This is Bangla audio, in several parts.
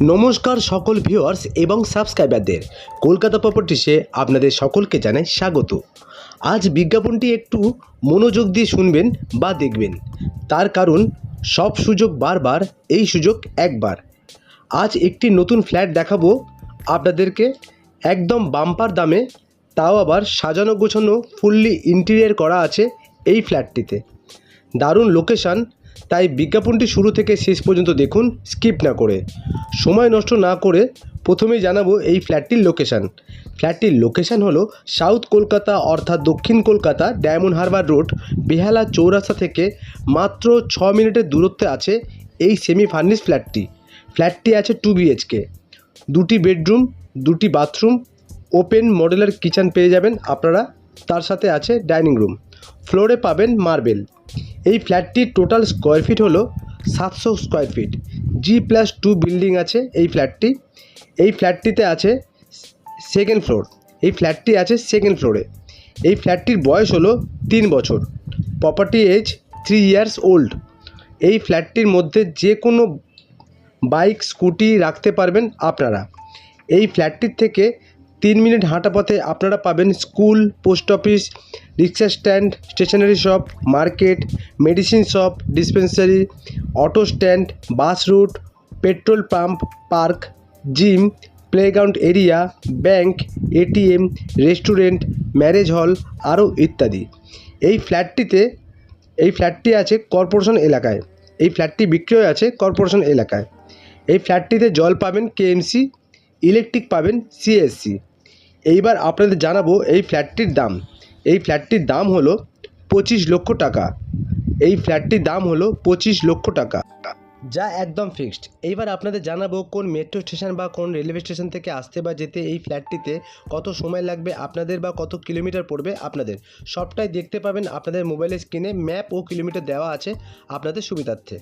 নমস্কার সকল ভিউয়ার্স এবং সাবস্ক্রাইবারদের কলকাতা প্রপার্টিসে আপনাদের সকলকে জানাই স্বাগত। আজ বিজ্ঞাপনটি একটু মনোযোগ দিয়ে শুনবেন বা দেখবেন। তার কারণ, সব সুযোগ বারবার, এই সুযোগ একবার। আজ একটি নতুন ফ্ল্যাট দেখাবো আপনাদেরকে। একদম বাম্পার দামে, তাও আবার সাজানো গোছানো ফুললি ইন্টেরিয়ার করা আছে এই ফ্ল্যাটটিতে দারুণ লোকেশান তাই বিজ্ঞাপনটি শুরু থেকে শেষ পর্যন্ত দেখুন, স্কিপ না করে। সময় নষ্ট না করে প্রথমেই জানাব এই ফ্ল্যাটটির লোকেশান। ফ্ল্যাটটির লোকেশান হলো সাউথ কলকাতা অর্থাৎ দক্ষিণ Kolkata diamond harbour road, Behala Chowrasta থেকে মাত্র ছ মিনিটের দূরত্বে আছে এই সেমি ফার্নিশ ফ্ল্যাটটি। ফ্ল্যাটটি আছে টু বিএইচকে দুটি বেডরুম, দুটি বাথরুম, ওপেন মডেলের কিচেন পেয়ে যাবেন আপনারা। তার সাথে আছে ডাইনিং রুম। ফ্লোরে পাবেন মার্বেল। এই ফ্ল্যাটটির টোটাল স্কোয়ার ফিট হলো সাতশো square feet. G plus two building আছে এই ফ্ল্যাটটি। এই ফ্ল্যাটটিতে আছে সেকেন্ড ফ্লোর এই ফ্ল্যাটটি আছে সেকেন্ড ফ্লোরে এই ফ্ল্যাটটির বয়স হলো তিন বছর। Property age three years old এই ফ্ল্যাটটির মধ্যে যে কোনো বাইক, স্কুটি রাখতে পারবেন আপনারা। এই ফ্ল্যাটটির থেকে তিন মিনিট হাঁটা পথে আপনারা পাবেন school, post office, rickshaw stand, stationery shop, market, medicine shop, dispensary, auto stand, bus route, petrol pump, park, gym, playground area, bank, ATM, restaurant, marriage hall আরও ইত্যাদি। এই ফ্ল্যাটটিতে, এই ফ্ল্যাটটি আছে কর্পোরেশন এলাকায়। এই ফ্ল্যাটটি বিক্রয় আছে কর্পোরেশন এলাকায়। এই ফ্ল্যাটটিতে জল পাবেন কেএমসি, ইলেকট্রিক পাবেন সিএসসি। এইবার আপনাদের জানাব এই ফ্ল্যাটটির দাম। এই ফ্ল্যাটটির দাম হলো পঁচিশ লক্ষ টাকা। এই ফ্ল্যাটটির দাম হলো পঁচিশ লক্ষ টাকা। যা একদম ফিক্সড এইবার আপনাদের জানাব কোন মেট্রো স্টেশন বা কোন রেলওয়ে স্টেশন থেকে আসতে বা যেতে এই ফ্ল্যাটটিতে কত সময় লাগবে আপনাদের বা কত কিলোমিটার পড়বে আপনাদের। সবটাই দেখতে পাবেন আপনাদের মোবাইলের স্ক্রিনে ম্যাপ ও কিলোমিটার দেওয়া আছে আপনাদের সুবিধার্থে।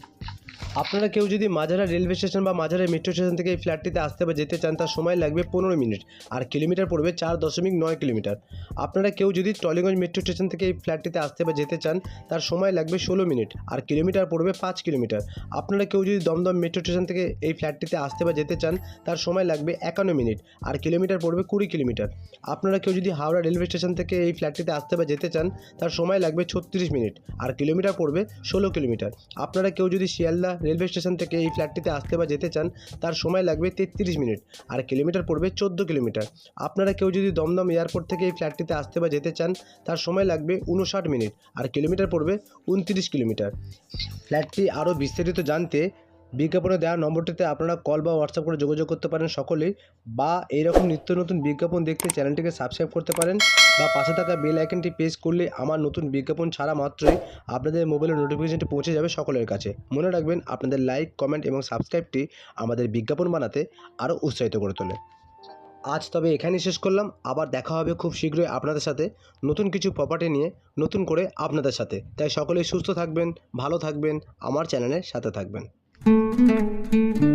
আপনারা কেউ যদি মাঝারা রেলওয়ে স্টেশন বা মাঝারা মেট্রো স্টেশন থেকে এই ফ্ল্যাটটিতে আসতে বা যেতে চান, তার সময় লাগবে পনেরো মিনিট আর কিলোমিটার পড়বে চার দশমিক নয় কিলোমিটার আপনারা কেউ যদি টলিগঞ্জ মেট্রো স্টেশন থেকে এই ফ্ল্যাটটিতে আসতে বা যেতে চান, তার সময় লাগবে ষোলো মিনিট আর কিলোমিটার পড়বে পাঁচ কিলোমিটার আপনারা কেউ যদি দমদম মেট্রো স্টেশন থেকে এই ফ্ল্যাটটিতে আসতে বা যেতে চান, তার সময় লাগবে একান্ন মিনিট, আর কিলোমিটার পড়বে কুড়ি কিলোমিটার আপনারা কেউ যদি হাওড়া রেলওয়ে স্টেশন থেকে এই ফ্ল্যাটটিতে আসতে বা যেতে চান, তার সময় লাগবে ছত্রিশ মিনিট, আর কিলোমিটার পড়বে ষোলো কিলোমিটার আপনারা কেউ যদি শিয়ালদা রেলওয়ে স্টেশন থেকে এই ফ্ল্যাটটিতে আসতে বা যেতে চান, তার সময় লাগবে তেত্রিশ মিনিট, আর কিলোমিটার পড়বে চোদ্দ কিলোমিটার আপনারা কেউ যদি দমদম এয়ারপোর্ট থেকে এই ফ্ল্যাটটিতে আসতে বা যেতে চান, তার সময় লাগবে উনষাট মিনিট, আর কিলোমিটার পড়বে উনত্রিশ কিলোমিটার ফ্ল্যাটটি আরও বিস্তারিত জানতে বিজ্ঞাপনে দেওয়া নম্বরটিতে আপনারা কল বা হোয়াটসঅ্যাপ করে যোগাযোগ করতে পারেন সকলেই বা এইরকম নিত্য নতুন বিজ্ঞাপন দেখতে চ্যানেলটিকে সাবস্ক্রাইব করতে পারেন বা পাশে থাকা বেল আইকনটি প্রেস করলে আমার নতুন বিজ্ঞাপন ছাড়া মাত্রই আপনাদের মোবাইলের নোটিফিকেশনটি পৌঁছে যাবে সকলের কাছে। মনে রাখবেন আপনাদের লাইক কমেন্ট এবং সাবস্ক্রাইবটি আমাদের বিজ্ঞাপন বানাতে আরও উৎসাহিত করে তোলে। আজ তবে এখানেই শেষ করলাম। আবার দেখা হবে খুব শীঘ্রই আপনাদের সাথে নতুন কিছু প্রপার্টি নিয়ে নতুন করে আপনাদের সাথে। তাই সকলেই সুস্থ থাকবেন, ভালো থাকবেন, আমার চ্যানেলের সাথে থাকবেন। Música